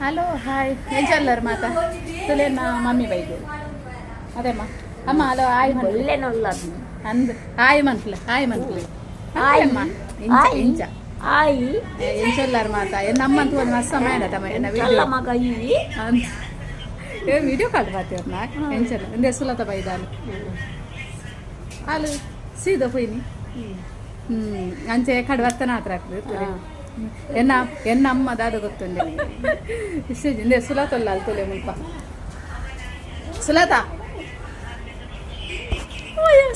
Hello hi ಎಂಚಲ್ಲರ್ ಮಾತ ತುಲೆ ನಾ mummy ಬೈದು ಅದೇಮ್ಮ ಅಮ್ಮ ಹಲೋ ಆಯ್ ಮನ್ಲೆ ಒಳ್ಳೆನಲ್ಲ ಅಂದ್ ಆಯ್ ಮನ್ಪ್ಲೆ ಆಯ್ ಮನ್ಪ್ಲೆ ಆಯ್. ಇಂಚ ಆಯ್. ಇಂಚ ಆಯಿ ಎಂಚಲ್ಲರ್ ಮಾತ ಎನ್ನ ಅಮ್ಮಂತ ಒಂದು ಮಸ್ತ ಮಾಡ ತಮ್ಮ ಎನ್ನ ಚಲ್ಲ ವಿಡಿಯೋ ಮಗ ಈ ಏ ವಿಡಿಯೋ ಕಾಲ್ ಮಾಡ್ತೀವ್ರ ನಾ ಎಂಚಲ್ಲ ಇಂದೆ ಸುಲತ ಬೈದಾಲು ಹಾಲು ಸೀದ ಪೋಯ್ನಿ ಹ್ಮ್ ಅಂಚೆ ಕಡೆ ವರ್ತನ ಹತ್ರ ಆಗ್ತದೆ ಎನ್ನ ಎನ್ನ ಅಮ್ಮ ದಾದ ಗೊತ್ತುಂಡೆ ಇಷ್ಟೇ ಇಂದೆ ಸುಲತಲ್ಲ ಅಲ್ಲಿ ತೊಲೆ ಮುಲ್ಪ. ಸುಲತ?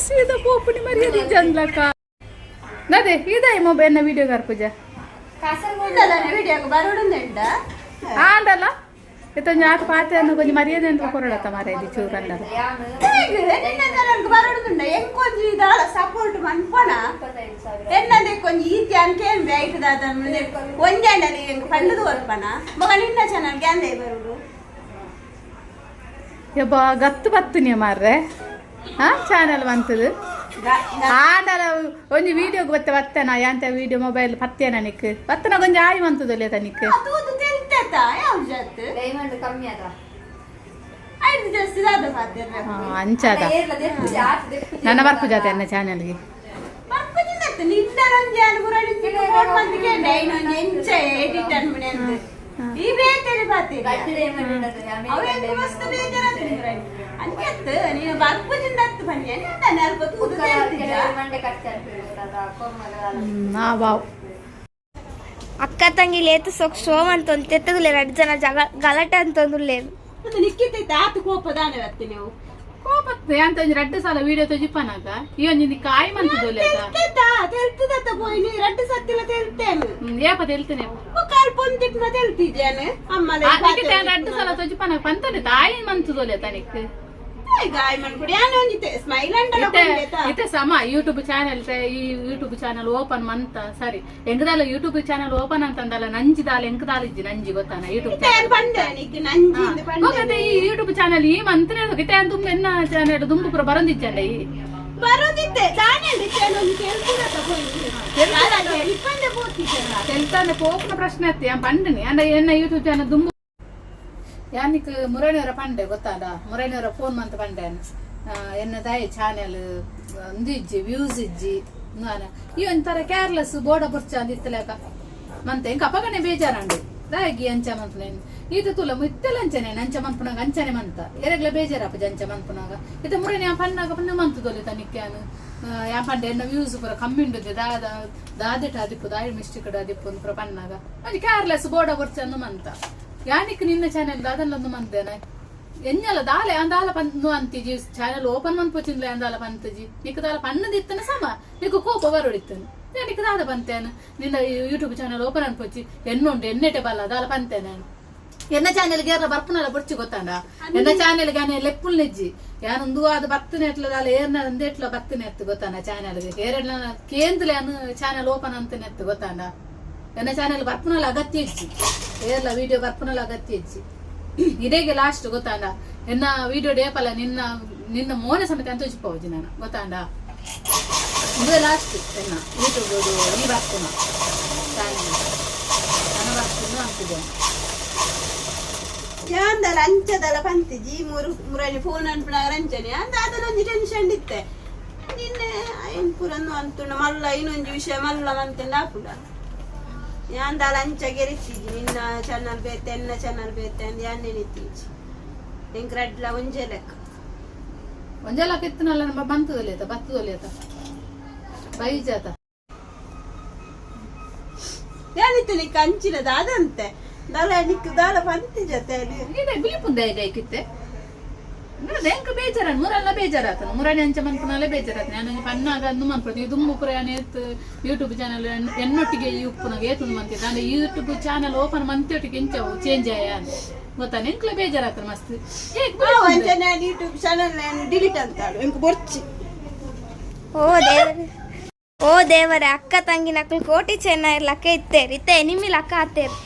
ಸೀದ ಪೋಪುಡಿ ಮರ್ಯಾದಿ ಜನ್ಲಕ್ಕ. ನದೆ ಇದಾಯಿ ಮೊಬೈಲ್ನ ವಿಡಿಯೋ ಗಾರ್ ಪೂಜಾ? ಆಂಡಲ್ಲ ಇತ್ತೊಂದು ಆಟ ಪಾತೆ ಅನ್ನು ಕೊಂಚ ಮರ್ಯಾದೆ ಅಂತ ಕೊರಡತ್ತ ಮಾರ ಇದು ಚೂರಲ್ಲ ಸಪೋರ್ಟ್ ಮನ್ಪಣ ಪಂಡದು ಒರ್ಪಣ ಮಗ ನಿನ್ನ ಚೆನ್ನಾಗಿ ಗ್ಯಾಂದೆ ಬರುಡು ಯಬ್ಬ ಗತ್ತು ಬತ್ತುನಿ ಮಾರ್ರೆ. ಹಾ ಚಾನಲ್ ಬಂತದು. ಆಂಡಲ ಒಂಜಿ ವಿಡಿಯೋಗೆ ಬತ್ತೆ ಬತ್ತನ? ಯಾಂತ ವಿಡಿಯೋ ಮೊಬೈಲ್ ಪತ್ತೇನ ನಿಕ್ ಬತ್ತನ? ಕೊಂಚ ಆಯಿ ಮಂತದಲ್ಲ ತನಿಕ್ ಕಮ್ಮಿ ಅದ. ಅಂಚಾದ ನನ್ನ ಬರ್ಕು ಜಾತೆ ಅನ್ನ ಚಾನಲ್ಗೆ ಅಂತ ಅಂಚೆತ್ತು ನೀನು ಬನ್ನಿ ಅಲ್ಪ ಅಕ್ಕ ತಂಗಿ ಲೇತು ಸೊಕ್ ಸೋಮ್ ಅಂತ ಒಂದು ತೆತ್ತದುಲೆ ಎರಡು ಜನ ಜಗ ಗಲಾಟೆ లేదు ಅದು ನಿಕ್ಕಿತೈತೆ ಆತು ಕೋಪದಾನೆ ನೀವು? ಕೋಪತ್ತೆ ಅಂತ ಒಂಜಿ ರಡ್ಡ ಸಲ ವಿಡಿಯೋ ತೋಜಿಪ್ಪನಾಗ ಈ ಒಂಜಿ ನಿ ಕಾಯಿ ಮಂತದೊಲೆ ತೆಲ್ತೆದ ತೆಲ್ತದತ್ತ ಪೋಯಿ ನೀ ರಡ್ಡ ಸತ್ತಿಲ ತೆಲ್ತೇನೆ. ಏಪ ತೆಲ್ತೇನೆ ಕಲ್ಪೊಂದಿಟ್ನ ತೆಲ್ತಿದ್ದೇನೆ ಅಮ್ಮಲೆ ಅದಕ್ಕೆ ರಡ್ಡ ಸಲ ತೋಜಿಪ್ಪನಾಗ ಪಂತನೆ ತಾಯಿ ಮಂತದೊಲೆ ತನಿಕ್ಕೆ గాయమన్ కూడా యాన ఉంజితే స్మైల్ అంటల ಇತ್ತೆ పొందేత ಇತ್ತೆ ಸಮ ಯೂಟ್ಯೂಬ್ ಚಾನೆಲ್ ಈ ಯೂಟ್ಯೂಬ್ ಚಾನೆಲ್ ಓಪನ್ ಮಂತ ಸರಿ ಎಂಕದಾಲ ಯೂಟ್ಯೂಬ್ ಚಾನೆಲ್ ಓಪನ್ ಅಂತಂದಲ್ಲ ನಂಜಿದಾಲ ಎಂಕದಾಲ ಇಜ್ಜಿ ನಂಜಿ ಗೊತ್ತಾನ ಯೂಟ್ಯೂಬ್ తేన్ పండే నీకు నంజింది పండే ಹೋಗದೆ ಈ ಯೂಟ್ಯೂಬ್ ಚಾನೆಲ್ ಈ ಮಂತ್ರಿ ಹೋಗಿತ್ತೆ ಅಂತ ತುಂಬ ಎನ್ನ ಚಾನೆಲ್ ದುಂಬು ಪುರ ಬರಂದಿಜ್ಜಂಡ ಈ బరుదితే దానే దిచ్చాను తెల్తుదత పోయి ఇప్పండే పోతిజన ತೆಲ್ತಾನೆ ಪೋಪನ ಪ್ರಶ್ನೆ ಯಾನಿಕ್ ಮುರಣಿಯವರ ಪಂಡೆ ಗೊತ್ತಾದ ಮುರಣಿಯವರ ಫೋನ್ ಮಂತ್ ಪಂಡೆ ಎನ್ನ ತಾಯಿ ಚಾನೆಲ್ ಒಂದು ಇಜ್ಜಿ ವ್ಯೂಸ್ ಇಜ್ಜಿ ನಾನು ಈ ಒಂಥರ ಕೇರ್ಲೆಸ್ ಬೋಡ ಬುರ್ಚ ಅಂದಿತ್ತಲೇಕ ಮಂತೆ ಇಂಕ ಅಪಗಣೆ ಬೇಜಾರಂಡು. ದಾಗಿ ಅಂಚ ಮಂತ್ನೇನು ಇದು ತುಲ ಮುತ್ತಲಂಚನೆ ಅಂಚ ಮಂತ್ಪುನಾಗ ಅಂಚನೆ ಮಂತ. ಎರಗ್ಲ ಬೇಜಾರಪ್ಪ ಅಂಚ ಮಂತ್ಪುನಾಗ. ಇದು ಮುರಳಿ ಆ ಪಣ್ಣಾಗ ಪಣ್ಣ ಮಂತು ತೊಲಿ ತನಿಕ್ಯಾನು ಯಾ ಪಂಡೆ ಎನ್ನ ವ್ಯೂಸ್ ಪುರ ಕಮ್ಮಿ ಉಂಡುದೆ ದಾದ, ದಾದಿಟ ಅದಿಪ್ಪು ದಾಯಿ ಮಿಸ್ಟಿಕ್ ಅದಿಪ್ಪು ಒಂದು ಪಣ್ಣಾಗ. ಅದು ಕೇರ್ಲೆಸ್ ಬೋಡ ಬುರ್ಚ ಅಂದು ಮಂತ. ಯಾನಿಕ್ ನಿನ್ನ ಚಾನೆಲ್ ದಾದಲ್ಲೊಂದು ಮಂತೇನೆ ಎನ್ನಲ್ಲ ದಾಲೆ ಅಂದಾಲ ಪಂದು ಅಂತಿಜಿ ಚಾನೆಲ್ ಓಪನ್ ಮನ್ಪೋಚಿಂದ್ಲೆ ಅಂದಾಲ ಪಂತಜಿ ನಿಕ್ ದಾಲ ಪನ್ನದಿತ್ತನ ಸಮ ನಿಕ್ಕು ಕೋಪ ಬರೋಡಿತ್ತನು ನಿಕ್ ದಾದ ಪಂತೇನು ನಿನ್ನ ಯೂಟ್ಯೂಬ್ ಚಾನೆಲ್ ಓಪನ್ ಅನ್ಪೋಚಿ ಎನ್ನುಂಡು ಎನ್ನೆಟೆ ಬಲ್ಲ ದಾಲ ಪಂತೇನೆ ಎನ್ನ ಚಾನೆಲ್ ಗೇರ್ಲ ಬರ್ಪುನಲ್ಲ ಬುಡ್ಚಿ ಗೊತ್ತಾಂಡ ಎನ್ನ ಚಾನೆಲ್ ಗಾನೆ ಲೆಪ್ಪುಲ್ ನೆಜ್ಜಿ ಯಾನೊಂದು ಅದು ಬತ್ತನೆ ಎಟ್ಲ ದಾಲ ಏರ್ನ ಒಂದೇಟ್ಲ ಬತ್ತನೆ ಎತ್ತು ಗೊತ್ತಾನ ಚಾನೆಲ್ಗೆ ಏರೆಡ್ಲ ಕೇಂದ್ಲೆ ಅನ್ನು ಚಾನೆಲ್ ಓಪನ್ ಅಂತನೆ ಎತ್ತು ಗೊತ್ತಾಂಡ ಎನ್ನ ಚಾನೆಲ್ ಬರ್ಪುನಲ್ಲ ಅಗತ್ಯ ಇಜ್ಜಿ ಏರ್ಲ ವಿಡಿಯೋ ಬರ್ಪುನಲ್ಲ ಅಗತ್ಯ ಇಜ್ಜಿ ಇದೇಗೆ ಲಾಸ್ಟ್ ಗೊತ್ತಾಂಡ ಎನ್ನ ವಿಡಿಯೋ ಡೇಪಲ್ಲ ನಿನ್ನ ನಿನ್ನ ಮೋನೆ ಸಮೇತ ಅಂತ ಉಜ್ಜಿಪೋಜಿ ನಾನು. ಗೊತ್ತಾಂಡ ಇದೇ ಲಾಸ್ಟ್ ಎನ್ನ ಯೂಟ್ಯೂಬ್ ಈ ಬರ್ಪುನ ಚಾನಲ್ ನನ್ನ ಬರ್ಪುನ ಅಂತಿದ್ದೇನೆ ಯಾಂದಲ ಅಂಚದಲ ಪಂತಿಜಿ ಮೂರು ಮೂರಲ್ಲಿ ಫೋನ್ ಅನ್ಪಣಾಗ ರಂಚನೆ ಅಂದ ಅದನ್ನೊಂದು ಟೆನ್ಷನ್ ಇತ್ತೆ. ನಿನ್ನೆ ಐನ್ ಪುರನ್ನು ಅಂತುಂಡ ಮಲ್ಲ, ಇನ್ನೊಂದು ವಿಷಯ ಮಲ್ಲ ಮಂತಂದ ಆಪುಡ ಯಾಂದಲ ಅಂಚ ಗೆರಿತಿಜಿ ನಿನ್ನ ಚಾನಲ್ ಬೇತೆ ಎನ್ನ ಚಾನಲ್ ಬೇತೆ ಅಂದ್ ಯಾನ್ನೆ ನಿತ್ತೀಜಿ ಎಂಕ್ ರಡ್ಲ ಒಂಜೆ ಲೆಕ್ಕ ಒಂದೆಲ್ಲ ಕಿತ್ತನಲ್ಲ ನಮ್ಮ ಬಂತದಲ್ಲಿಯತ ಬತ್ತದಲ್ಲಿಯತ ಬೈಜಾತ ಯಾನಿತ್ತು ನಿಕ್ಕ ಅಂಚಿನದ ಅದಂತೆ ದಲ ನಿಕ್ಕ ದಾಲ ಪಂತಿ ಜೊತೆ ಇದೆ ಕಿತ್ತೆ ಎಂಕ ಬೇಜಾರ ಮುರಲ್ಲ ಬೇಜಾರಾತನ ಮುರಳಿ ಅಂಚ ಮನ್ಪುನಲ್ಲ ಬೇಜಾರಾತ ನಾನು ಪನ್ನಾಗ ಅಂದು ಮನ್ಪುನ ಇದು ಮುಪ್ಪುರ ಏತ್ ಯೂಟ್ಯೂಬ್ ಚಾನಲ್ ಎನ್ನೊಟ್ಟಿಗೆ ಈ ಉಪ್ಪುನಾಗ ಏತುಂದು ಮಂತಿದ್ದ ಅಂದ್ರೆ ಯೂಟ್ಯೂಬ್ ಚಾನಲ್ ಓಪನ್ ಮಂತಿಯೊಟ್ಟಿಗೆ ಇಂಚವು ಚೇಂಜ್ ಆಯ ಗೊತ್ತಾ ಎಂಕ್ಲ ಬೇಜಾರಾತನ ಮಸ್ತ್ ಏಕ್ ಬಿಲಿಪುಂದ. ಒಂಜನ ಯೂಟ್ಯೂಬ್ ಚಾನಲ್ ಡಿಲೀಟ್ ಅಂತಾಳು ಎಂಕ್ ಬೊರ್ಚಿ ಓ ದೇವರೇ ಓ ದೇವರೇ ಅಕ್ಕ ತಂಗಿ ನಕಲು ಕೋಟಿ ಚೆನ್ನ ಲಕ್ಕ ಇತ್ತೇರಿ ಇತ್ತೆ ನಿಮ್ಮಿ ಲಕ್ಕ ಆತೇರು